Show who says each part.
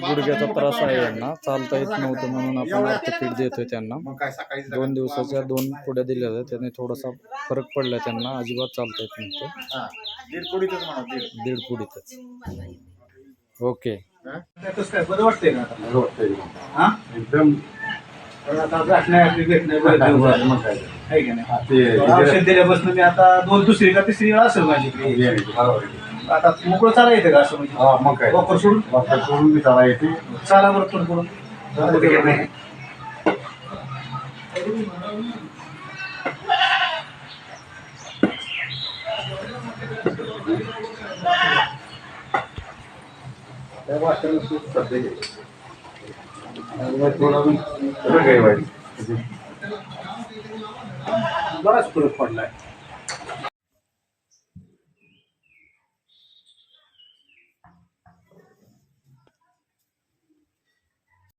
Speaker 1: गुडघ्याचा त्रास आहे यांना. चालता येत नव्हतं म्हणून आपण ऑर्थोपीड देतोय त्यांना. दोन दिवसाच्या दोन पुढ्या दिल्या होत्या त्याने थोडासा फरक पडला त्यांना. अजिबात चालता येत नव्हतं.
Speaker 2: हा, दीड.
Speaker 1: पुढीतच ओके?
Speaker 2: एकदम
Speaker 3: औषध दिल्यापासून मी आता दोन दुसरी का तिसरी वेळा असेल माझी
Speaker 2: बरोबर.
Speaker 3: आता मोकळं चाला येते का असं म्हणजे?
Speaker 2: हा, मग काय?
Speaker 3: वापर सोडून?
Speaker 2: वापर सोडून मी चाला येते
Speaker 3: चाला बरं थोडं करून.
Speaker 2: त्या वाटतं
Speaker 3: बराच फरक पडलाय.